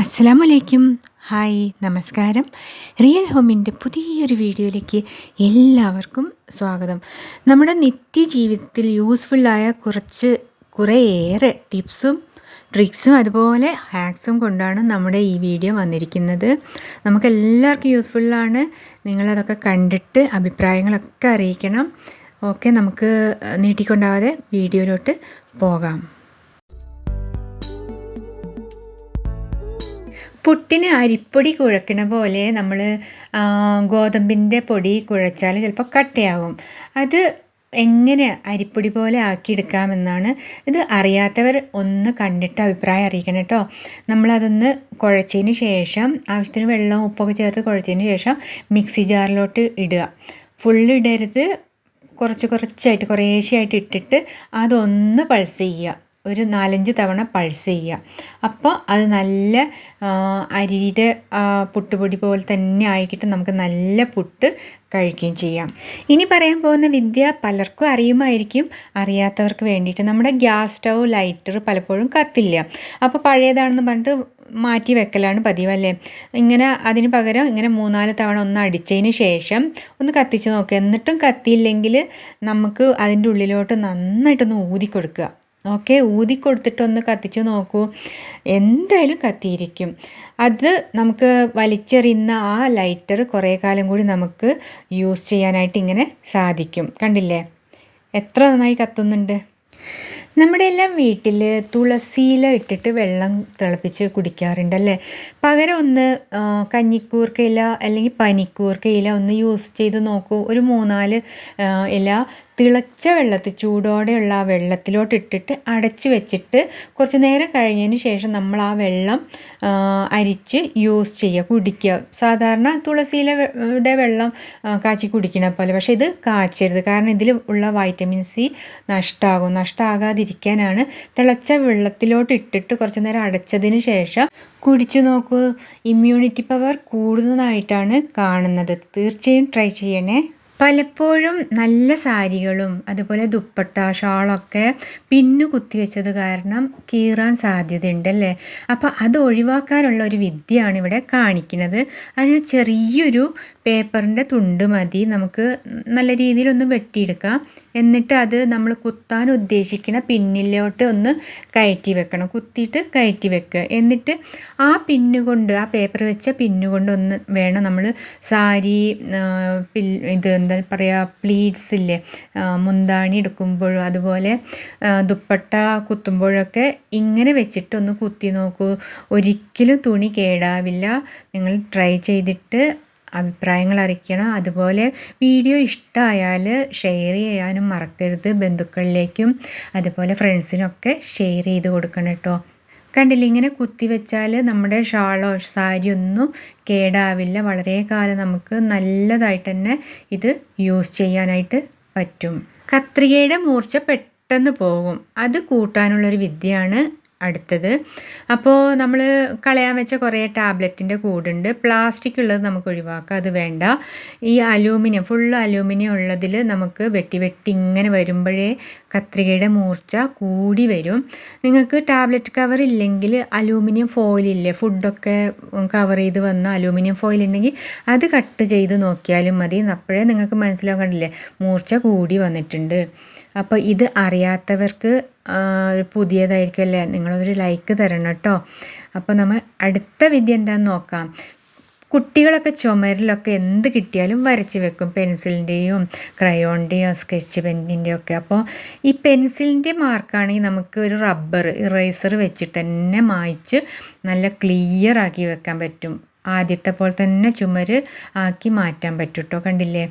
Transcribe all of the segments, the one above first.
അസ്സലാമു അലൈക്കും ഹായ് നമസ്കാരം. റിയൽ ഹോമിന്റെ പുതിയൊരു വീഡിയോയിലേക്ക് എല്ലാവർക്കും സ്വാഗതം. നമ്മുടെ നിത്യജീവിതത്തിൽ യൂസ്ഫുള്ളായ കുറച്ച് കുറേയേറെ ടിപ്സും ട്രിക്സും അതുപോലെ ഹാക്സും കൊണ്ടാണ് നമ്മുടെ ഈ വീഡിയോ വന്നിരിക്കുന്നത്. നമുക്കെല്ലാവർക്കും യൂസ്ഫുള്ളാണ്. നിങ്ങളതൊക്കെ കണ്ടിട്ട് അഭിപ്രായങ്ങളൊക്കെ അറിയിക്കണം. ഓക്കെ നമുക്ക് നീട്ടിക്കൊണ്ടാവാതെ വീഡിയോയിലോട്ട് പോകാം. പുട്ടിന് അരിപ്പൊടി കുഴക്കണ പോലെ നമ്മൾ ഗോതമ്പിന്റെ പൊടി കുഴച്ചാൽ ചിലപ്പോൾ കട്ടയാകും അത് എങ്ങനെ അരിപ്പൊടി പോലെ ആക്കിയെടുക്കാമെന്നാണ് ഇത് അറിയാത്തവർ ഒന്ന് കണ്ടിട്ട് അഭിപ്രായം അറിയിക്കണം കേട്ടോ നമ്മളതൊന്ന് കുഴച്ചതിന് ശേഷം ആവശ്യത്തിന് വെള്ളവും ഉപ്പൊക്കെ ചേർത്ത് കുഴച്ചതിന് ശേഷം മിക്സി ജാറിലോട്ട് ഇടുക. ഫുള്ള് ഇടരുത് കുറച്ച് കുറച്ചായിട്ട് കുറേശ്ശെയായിട്ട് ഇട്ടിട്ട് അതൊന്ന് പൾസ് ചെയ്യുക. ഒരു നാലഞ്ച് തവണ പൾസ് ചെയ്യുക. അപ്പോൾ അത് നല്ല അരിയുടെ പുട്ടുപൊടി പോലെ തന്നെ ആയിക്കിട്ട് നമുക്ക് നല്ല പുട്ട് കഴിക്കുകയും ചെയ്യാം. ഇനി പറയാൻ പോകുന്ന വിദ്യ പലർക്കും അറിയുമായിരിക്കും. അറിയാത്തവർക്ക് വേണ്ടിയിട്ട്. നമ്മുടെ ഗ്യാസ് സ്റ്റൗ ലൈറ്റർ പലപ്പോഴും കത്തില്ല. അപ്പോൾ പഴയതാണെന്ന് പറഞ്ഞിട്ട് മാറ്റി വെക്കലാണ് പതിവ് അല്ലേ ഇങ്ങനെ അതിന് പകരം ഇങ്ങനെ മൂന്നാൽ തവണ ഒന്ന് അടിച്ചതിന് ശേഷം ഒന്ന് കത്തിച്ച് നോക്കുക. എന്നിട്ടും കത്തിയില്ലെങ്കിൽ നമുക്ക് അതിന്റെ ഉള്ളിലോട്ട് നന്നായിട്ടൊന്ന് ഊതി കൊടുക്കുക ഓക്കെ ഊതി കൊടുത്തിട്ടൊന്ന് കത്തിച്ച് നോക്കൂ. എന്തായാലും കത്തിയിരിക്കും. അത് നമുക്ക് വലിച്ചെറിയുന്ന ആ ലൈറ്റർ കുറേ കാലം കൂടി നമുക്ക് യൂസ് ചെയ്യാനായിട്ട് ഇങ്ങനെ സാധിക്കും. കണ്ടില്ലേ? എത്ര നന്നായി കത്തുന്നുണ്ട്? നമ്മുടെ എല്ലാം വീട്ടിൽ തുളസിയില ഇട്ടിട്ട് വെള്ളം തിളപ്പിച്ച് കുടിക്കാറുണ്ടല്ലേ? പകരം ഒന്ന് കഞ്ഞിക്കൂർക്കയില അല്ലെങ്കിൽ പനിക്കൂർക്കയില ഒന്ന് യൂസ് ചെയ്ത് നോക്കൂ. ഒരു മൂന്നാൽ ഇല തിളച്ച വെള്ളത്തിൽ ചൂടോടെയുള്ള ആ വെള്ളത്തിലോട്ട് ഇട്ടിട്ട് അടച്ച് വെച്ചിട്ട് കുറച്ച് നേരം കഴിഞ്ഞതിന് ശേഷം നമ്മൾ ആ വെള്ളം അരിച്ച് യൂസ് ചെയ്യുക കുടിക്കുക. സാധാരണ തുളസിയിലെ വെള്ളം കാച്ചി കുടിക്കണ പോലെ. പക്ഷേ ഇത് കാച്ചരുത്. കാരണം ഇതിൽ ഉള്ള വൈറ്റമിൻ സി നഷ്ടമാകും നഷ്ടമാകാതിരിക്കാനാണ് തിളച്ച വെള്ളത്തിലോട്ട് ഇട്ടിട്ട് കുറച്ച് നേരം അടച്ചതിന് ശേഷം കുടിച്ചു നോക്കൂ. ഇമ്മ്യൂണിറ്റി പവർ കൂടുന്നതായിട്ടാണ് കാണുന്നത്. തീർച്ചയായും ട്രൈ ചെയ്യണേ. പലപ്പോഴും നല്ല സാരികളും അതുപോലെ ദുപ്പട്ട ഷാളൊക്കെ പിന്നു കുത്തിവെച്ചത് കാരണം കീറാൻ സാധ്യതയുണ്ടല്ലേ? അപ്പോൾ അത് ഒഴിവാക്കാനുള്ള ഒരു വിദ്യയാണ് ഇവിടെ കാണിക്കുന്നത്. അതിന് ചെറിയൊരു പേപ്പറിന്റെ തുണ്ട് മതി. നമുക്ക് നല്ല രീതിയിലൊന്ന് വെട്ടിയെടുക്കാം. എന്നിട്ട് അത് നമ്മൾ കുത്താൻ ഉദ്ദേശിക്കുന്ന പിന്നിലോട്ട് ഒന്ന് കയറ്റി വെക്കണം. കുത്തിയിട്ട് കയറ്റി വെക്കുക. എന്നിട്ട് ആ പിന്നുകൊണ്ട് ആ പേപ്പർ വെച്ച പിന്നുകൊണ്ട് ഒന്ന് വേണം നമ്മൾ സാരി ഇത് എന്താ പറയുക പ്ലീറ്റ്സ് ഇല്ലേ മുന്താണി എടുക്കുമ്പോഴും അതുപോലെ ദുപ്പട്ട കുത്തുമ്പോഴൊക്കെ ഇങ്ങനെ വെച്ചിട്ട് ഒന്ന് കുത്തി നോക്കൂ. ഒരിക്കലും തുണി കേടാവില്ല. നിങ്ങൾ ട്രൈ ചെയ്തിട്ട് അഭിപ്രായങ്ങൾ അറിയിക്കണം. അതുപോലെ വീഡിയോ ഇഷ്ടമായാൽ ഷെയർ ചെയ്യാനും മറക്കരുത്. ബന്ധുക്കളിലേക്കും അതുപോലെ ഫ്രണ്ട്സിനൊക്കെ ഷെയർ ചെയ്ത് കൊടുക്കണം കേട്ടോ കണ്ടില്ല? ഇങ്ങനെ കുത്തി വെച്ചാൽ നമ്മുടെ ഷാളോ സാരി ഒന്നും കേടാവില്ല. വളരെ കാലം നമുക്ക് നല്ലതായിട്ട് തന്നെ ഇത് യൂസ് ചെയ്യാനായിട്ട് പറ്റും. കത്രികയുടെ മൂർച്ച പെട്ടെന്ന് പോകും. അത് കൂട്ടാനുള്ളൊരു വിദ്യയാണ് അടുത്തത്. അപ്പോൾ നമ്മൾ കളയാൻ വെച്ച കുറേ ടാബ്ലറ്റിന്റെ കൂടുണ്ട്. പ്ലാസ്റ്റിക് ഉള്ളത് നമുക്ക് ഒഴിവാക്കാം. അത് വേണ്ട. ഈ അലൂമിനിയം ഫുൾ അലൂമിനിയം ഉള്ളതിൽ നമുക്ക് വെട്ടി വെട്ടി ഇങ്ങനെ വരുമ്പോഴേ കത്രികയുടെ മൂർച്ച കൂടി വരും. നിങ്ങൾക്ക് ടാബ്ലറ്റ് കവർ ഇല്ലെങ്കിൽ അലൂമിനിയം ഫോയിലില്ലേ ഫുഡൊക്കെ കവർ ചെയ്ത് വന്ന അലൂമിനിയം ഫോയിൽ ഉണ്ടെങ്കിൽ അത് കട്ട് ചെയ്ത് നോക്കിയാലും മതി. അപ്പോഴേ നിങ്ങൾക്ക് മനസ്സിലാക്കണ്ടില്ലേ മൂർച്ച കൂടി വന്നിട്ടുണ്ട്. അപ്പോൾ ഇത് അറിയാത്തവർക്ക് പുതിയതായിരിക്കും അല്ലേ? നിങ്ങളൊരു ലൈക്ക് തരണം കേട്ടോ. അപ്പോൾ നമ്മൾ അടുത്ത വിദ്യ എന്താണെന്ന് നോക്കാം. കുട്ടികളൊക്കെ ചുമരിലൊക്കെ എന്ത് കിട്ടിയാലും വരച്ച് വെക്കും. പെൻസിലിന്റെയും ക്രയോണിന്റെയും സ്കെച്ച് പെന്നിന്റെയും ഒക്കെ. അപ്പോൾ ഈ പെൻസിലിന്റെ മാർക്കാണെങ്കിൽ നമുക്ക് ഒരു റബ്ബർ ഇറേസർ വെച്ചിട്ട് തന്നെ മായ്ച്ച് നല്ല ക്ലിയർ ആക്കി വെക്കാൻ പറ്റും. ആദ്യത്തെ പോലെ തന്നെ ചുമര് ആക്കി മാറ്റാൻ പറ്റും കേട്ടോ കണ്ടില്ലേ?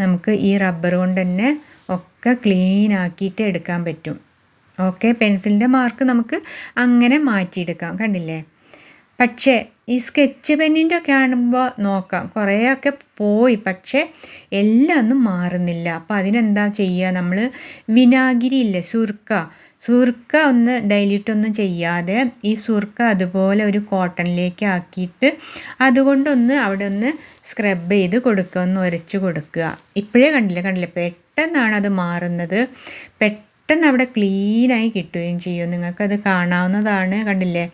നമുക്ക് ഈ റബ്ബർ കൊണ്ട് തന്നെ ഒക്കെ ക്ലീൻ ആക്കിയിട്ട് എടുക്കാൻ പറ്റും. ഓക്കെ പെൻസിലിന്റെ മാർക്ക് നമുക്ക് അങ്ങനെ മാറ്റിയെടുക്കാം. കണ്ടില്ലേ? പക്ഷേ ഈ സ്കെച്ച് പെന്നിന്റെ ഒക്കെ ആകുമ്പോൾ നോക്കാം. കുറേയൊക്കെ പോയി. പക്ഷേ എല്ലാം ഒന്നും മാറുന്നില്ല. അപ്പോൾ അതിനെന്താ ചെയ്യുക നമ്മൾ വിനാഗിരി ഇല്ലേ? സുർക്ക. സുർക്ക ഒന്ന് ഡൈല്യൂട്ട് ഒന്നും ചെയ്യാതെ ഈ സുർക്ക അതുപോലെ ഒരു കോട്ടണിലേക്ക് ആക്കിയിട്ട് അതുകൊണ്ടൊന്ന് അവിടെ ഒന്ന് സ്ക്രബ് ചെയ്ത് കൊടുക്കുക. ഒന്ന് ഉരച്ച് കൊടുക്കുക. ഇപ്പോഴേ കണ്ടില്ല? കണ്ടില്ല? പെട്ടെന്നാണ് അത് മാറുന്നത്. പെട്ടെന്ന് അവിടെ ക്ലീനായി കിട്ടുകയും ചെയ്യും. നിങ്ങൾക്കത് കാണാവുന്നതാണ് കണ്ടില്ലേ?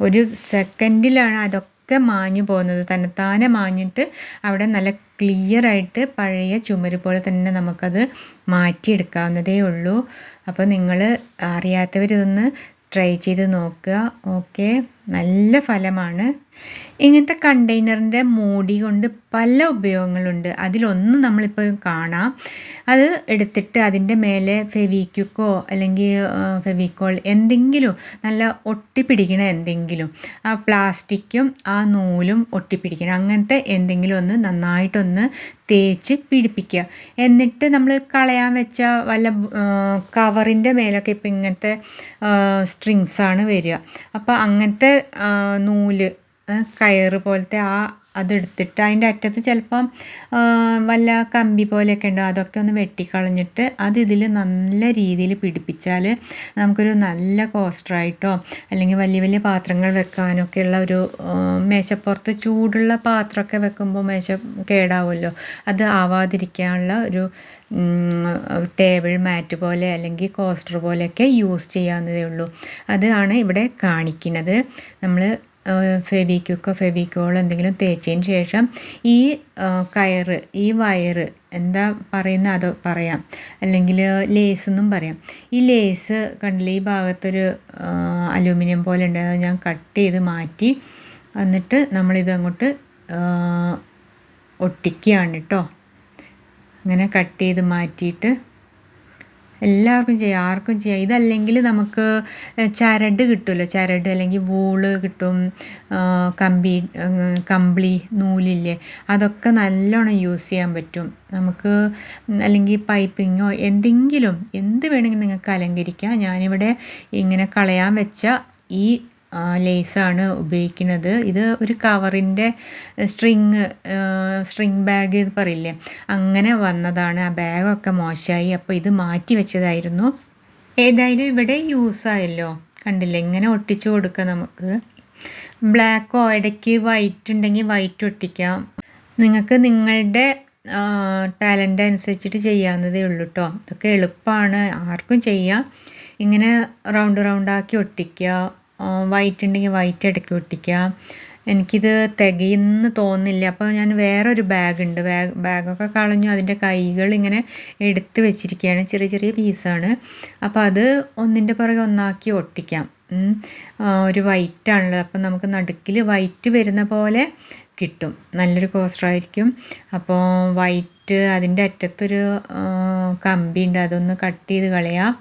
ഒരു സെക്കൻഡിലാണ് അതൊക്കെ മാഞ്ഞു പോകുന്നത്. തന്നെത്താനെ മാഞ്ഞിട്ട് അവിടെ നല്ല ക്ലിയർ ആയിട്ട് പഴയ ചുമര് പോലെ തന്നെ നമുക്കത് മാറ്റിയെടുക്കാവുന്നതേ ഉള്ളൂ. അപ്പോൾ നിങ്ങൾ അറിയാത്തവരിതൊന്ന് ട്രൈ ചെയ്ത് നോക്കുക. ഓക്കെ. നല്ല ഫലമാണ്. ഇങ്ങനത്തെ കണ്ടെയ്നറിന്റെ മൂടി കൊണ്ട് പല ഉപയോഗങ്ങളുണ്ട്. അതിലൊന്ന് നമ്മളിപ്പോൾ കാണാം. അത് എടുത്തിട്ട് അതിന്റെ മേലെ ഫെവിക്യുക്കോ അല്ലെങ്കിൽ ഫെവിക്കോൾ എന്തെങ്കിലും നല്ല ഒട്ടിപ്പിടിക്കണ എന്തെങ്കിലും ആ പ്ലാസ്റ്റിക്കും ആ നൂലും ഒട്ടിപ്പിടിക്കണം. അങ്ങനത്തെ എന്തെങ്കിലും ഒന്ന് നന്നായിട്ടൊന്ന് തേച്ച് പിടിപ്പിക്കുക. എന്നിട്ട് നമ്മൾ കളയാൻ വെച്ച വല്ല കവറിന്റെ മേലൊക്കെ ഇപ്പം ഇങ്ങനത്തെ സ്ട്രിങ്സാണ് വരിക. അപ്പോൾ അങ്ങനത്തെ നൂൽ കയറ് പോലത്തെ ആ അതെടുത്തിട്ട് അതിന്റെ അറ്റത്ത് ചിലപ്പം വല്ല കമ്പി പോലെയൊക്കെ ഉണ്ടോ അതൊക്കെ ഒന്ന് വെട്ടിക്കളഞ്ഞിട്ട് അത് ഇതിൽ നല്ല രീതിയിൽ പിടിപ്പിച്ചാൽ നമുക്കൊരു നല്ല കോസ്റ്ററായിട്ടോ അല്ലെങ്കിൽ വലിയ വലിയ പാത്രങ്ങൾ വെക്കാനൊക്കെയുള്ള ഒരു മേശപ്പുറത്ത് ചൂടുള്ള പാത്രമൊക്കെ വെക്കുമ്പോൾ മേശ കേടാവുമല്ലോ. അത് ആവാതിരിക്കാനുള്ള ഒരു ടേബിൾ മാറ്റ് പോലെ അല്ലെങ്കിൽ കോസ്റ്റർ പോലെയൊക്കെ യൂസ് ചെയ്യാവുന്നതേ ഉള്ളൂ. അതാണ് ഇവിടെ കാണിക്കുന്നത്. നമ്മൾ ഫെവിക്വിക്കോ ഫെവിക്കോളോ എന്തെങ്കിലും തേച്ചതിന് ശേഷം ഈ കയറ് ഈ വയറ് എന്താ പറയുന്ന അത് പറയാം. അല്ലെങ്കിൽ ലേസ് എന്നും പറയാം. ഈ ലേസ് കണ്ടില്ലേ ഈ ഭാഗത്തൊരു അലൂമിനിയം പോലെ ഉണ്ട്. അത് ഞാൻ കട്ട് ചെയ്ത് മാറ്റി എന്നിട്ട് നമ്മളിത് അങ്ങോട്ട് ഒട്ടിക്കുകയാണ് കേട്ടോ. അങ്ങനെ കട്ട് ചെയ്ത് മാറ്റിയിട്ട് എല്ലാവർക്കും ചെയ്യാം ആർക്കും ചെയ്യാം. ഇതല്ലെങ്കിൽ നമുക്ക് ചരട് കിട്ടുമല്ലോ ചരട് അല്ലെങ്കിൽ വൂൾ കിട്ടും കമ്പി കമ്പിളി നൂലില്ലേ? അതൊക്കെ നല്ലോണം യൂസ് ചെയ്യാൻ പറ്റും. നമുക്ക് അല്ലെങ്കിൽ പൈപ്പിങ്ങോ എന്തെങ്കിലും എന്ത് വേണമെങ്കിലും നിങ്ങൾക്ക് അലങ്കരിക്കാം. ഞാനിവിടെ ഇങ്ങനെ കളയാൻ വെച്ച ഈ ലേസാണ് ഉപയോഗിക്കുന്നത്. ഇത് ഒരു കവറിന്റെ സ്ട്രിങ് സ്ട്രിങ് ബാഗ് എന്ന് പറയില്ലേ? അങ്ങനെ വന്നതാണ്. ആ ബാഗൊക്കെ മോശമായി. അപ്പോൾ ഇത് മാറ്റി വെച്ചതായിരുന്നു. ഏതായാലും ഇവിടെ യൂസായല്ലോ കണ്ടില്ലേ? ഇങ്ങനെ ഒട്ടിച്ചു കൊടുക്കാം നമുക്ക്. ബ്ലാക്കോ ഇടയ്ക്ക് വൈറ്റ് ഉണ്ടെങ്കിൽ വൈറ്റ് ഒട്ടിക്കാം. നിങ്ങൾക്ക് നിങ്ങളുടെ ടാലന്റ് അനുസരിച്ചിട്ട് ചെയ്യാവുന്നതേ ഉള്ളൂ കേട്ടോ ഇതൊക്കെ എളുപ്പമാണ്. ആർക്കും ചെയ്യാം. ഇങ്ങനെ റൗണ്ട് റൗണ്ടാക്കി ഒട്ടിക്കുക വൈറ്റ് ഉണ്ടെങ്കിൽ വൈറ്റ് ഇടയ്ക്ക് ഒട്ടിക്കുക എനിക്കിത് തികയെന്ന് തോന്നുന്നില്ല. അപ്പോൾ ഞാൻ വേറൊരു ബാഗ് ഉണ്ട് ബാഗ് ബാഗൊക്കെ കളഞ്ഞു അതിന്റെ കൈകൾ ഇങ്ങനെ എടുത്ത് വെച്ചിരിക്കുകയാണ്. ചെറിയ ചെറിയ പീസാണ് അപ്പോൾ അത് ഒന്നിന്റെ പുറകെ ഒന്നാക്കി ഒട്ടിക്കാം. ഒരു വൈറ്റാണുള്ളത് അപ്പോൾ നമുക്ക് നടുക്കിൽ വൈറ്റ് വരുന്ന പോലെ കിട്ടും. നല്ലൊരു കോസ്റ്ററായിരിക്കും അപ്പോൾ വൈറ്റ് അതിന്റെ അറ്റത്തൊരു കമ്പി ഉണ്ട് അതൊന്ന് കട്ട് ചെയ്ത് കളയാം.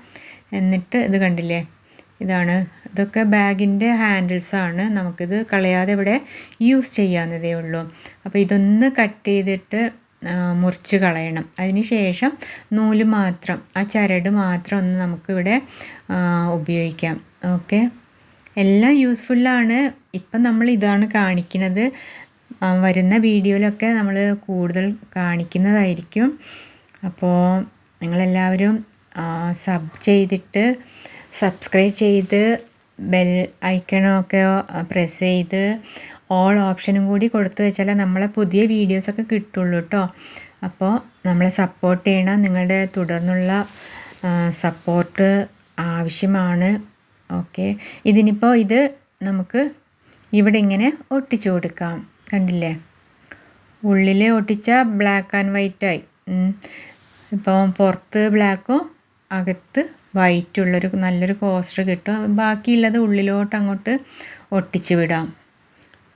എന്നിട്ട് ഇത് കണ്ടില്ലേ? ഇതാണ്. ഇതൊക്കെ ബാഗിന്റെ ഹാൻഡിൽസാണ് നമുക്കിത് കളയാതെ ഇവിടെ യൂസ് ചെയ്യാവുന്നതേ ഉള്ളൂ. അപ്പോൾ ഇതൊന്ന് കട്ട് ചെയ്തിട്ട് മുറിച്ച് കളയണം. അതിന് ശേഷം നൂൽ മാത്രം ആ ചരട് മാത്രം ഒന്ന് നമുക്കിവിടെ ഉപയോഗിക്കാം. ഓക്കെ? എല്ലാം യൂസ്ഫുള്ളാണ് ഇപ്പം നമ്മൾ ഇതാണ് കാണിക്കുന്നത്. വരുന്ന വീഡിയോയിലൊക്കെ നമ്മൾ കൂടുതൽ കാണിക്കുന്നതായിരിക്കും. അപ്പോൾ നിങ്ങളെല്ലാവരും സബ് ചെയ്തിട്ട് സബ്സ്ക്രൈബ് ചെയ്ത് ബെൽ ഐക്കണൊക്കെ പ്രസ് ചെയ്ത് ഓൾ ഓപ്ഷനും കൂടി കൊടുത്തു വെച്ചാൽ നമ്മളെ പുതിയ വീഡിയോസൊക്കെ കിട്ടുള്ളൂ കേട്ടോ അപ്പോൾ നമ്മളെ സപ്പോർട്ട് ചെയ്യണം. നിങ്ങളുടെ തുടർന്നുള്ള സപ്പോർട്ട് ആവശ്യമാണ്. ഓക്കെ. ഇതിനിപ്പോൾ ഇത് നമുക്ക് ഇവിടെ ഇങ്ങനെ ഒട്ടിച്ചു കൊടുക്കാം. കണ്ടില്ലേ? ഉള്ളിൽ ഒട്ടിച്ച ബ്ലാക്ക് ആൻഡ് വൈറ്റായി ഇപ്പോൾ പുറത്ത് ബ്ലാക്കും അകത്ത് വൈറ്റുള്ളൊരു നല്ലൊരു കോസ്റ്റർ കിട്ടും. ബാക്കിയുള്ളത് ഉള്ളിലോട്ട് അങ്ങോട്ട് ഒട്ടിച്ച് വിടാം.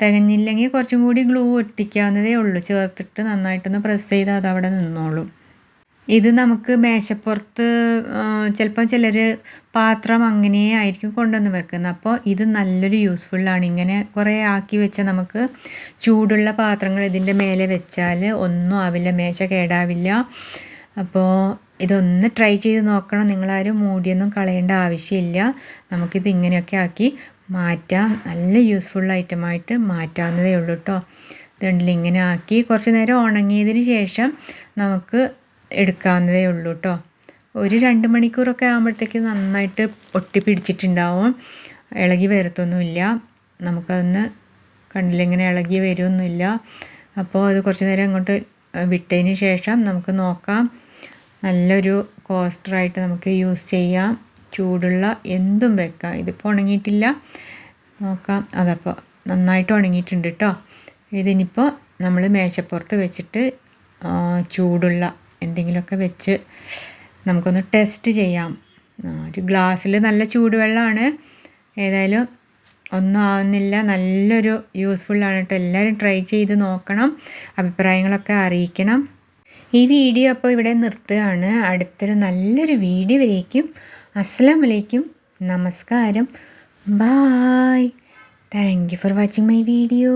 തികഞ്ഞില്ലെങ്കിൽ കുറച്ചും കൂടി ഗ്ലൂ ഒട്ടിക്കാവുന്നതേ ഉള്ളൂ. ചേർത്തിട്ട് നന്നായിട്ടൊന്ന് പ്രസ് ചെയ്താൽ അത് അവിടെ നിന്നോളും. ഇത് നമുക്ക് മേശപ്പുറത്ത് ചിലപ്പോൾ ചിലർ പാത്രം അങ്ങനെ ആയിരിക്കും കൊണ്ടുവന്ന് വെക്കുന്നത്. അപ്പോൾ ഇത് നല്ലൊരു യൂസ്ഫുള്ളാണ് ഇങ്ങനെ കുറേ ആക്കി വെച്ചാൽ നമുക്ക് ചൂടുള്ള പാത്രങ്ങൾ ഇതിന്റെ മേലെ വെച്ചാൽ ഒന്നും ആവില്ല. മേശ കേടാവില്ല. അപ്പോൾ ഇതൊന്ന് ട്രൈ ചെയ്ത് നോക്കണം. നിങ്ങളാരും മൂടിയൊന്നും കളയേണ്ട ആവശ്യമില്ല. നമുക്കിത് ഇങ്ങനെയൊക്കെ ആക്കി മാറ്റാം. നല്ല യൂസ്ഫുൾ ഐറ്റമായിട്ട് മാറ്റാവുന്നതേ ഉള്ളൂ കേട്ടോ ഇതുണ്ടല്ലോ ഇങ്ങനെ ആക്കി കുറച്ച് നേരം ഉണങ്ങിയതിന് ശേഷം നമുക്ക് എടുക്കാവുന്നതേ ഉള്ളൂ കേട്ടോ ഒരു രണ്ട് മണിക്കൂറൊക്കെ ആകുമ്പോഴത്തേക്ക് നന്നായിട്ട് ഒട്ടി പിടിച്ചിട്ടുണ്ടാവും ഇളകി വരത്തൊന്നുമില്ല. നമുക്കതൊന്ന് കണ്ടില്ല ഇങ്ങനെ ഇളകി വരുമൊന്നുമില്ല അപ്പോൾ അത് കുറച്ച് നേരം അങ്ങോട്ട് വിട്ടതിന് ശേഷം നമുക്ക് നോക്കാം. നല്ലൊരു കോസ്റ്ററായിട്ട് നമുക്ക് യൂസ് ചെയ്യാം. ചൂടുള്ള എന്തും വെക്കാം. ഇതിപ്പോൾ ഉണങ്ങിയിട്ടില്ല. നോക്കാം. അതപ്പോൾ നന്നായിട്ട് ഉണങ്ങിയിട്ടുണ്ട് കേട്ടോ ഇതിനിപ്പോൾ നമ്മൾ മേശപ്പുറത്ത് വെച്ചിട്ട് ചൂടുള്ള എന്തെങ്കിലുമൊക്കെ വെച്ച് നമുക്കൊന്ന് ടെസ്റ്റ് ചെയ്യാം. ഒരു ഗ്ലാസ്സിൽ നല്ല ചൂടുവെള്ളമാണ്. ഏതായാലും ഒന്നും ആവുന്നില്ല. നല്ലൊരു യൂസ്ഫുള്ളാണ് കേട്ടോ എല്ലാവരും ട്രൈ ചെയ്ത് നോക്കണം. അഭിപ്രായങ്ങളൊക്കെ അറിയിക്കണം. ഈ വീഡിയോ അപ്പോൾ ഇവിടെ നിർത്തുകയാണ്. അടുത്തൊരു നല്ലൊരു വീഡിയോ വരേക്കും അസ്സാം വലൈക്കും നമസ്കാരം. Bye. Thank you for watching my video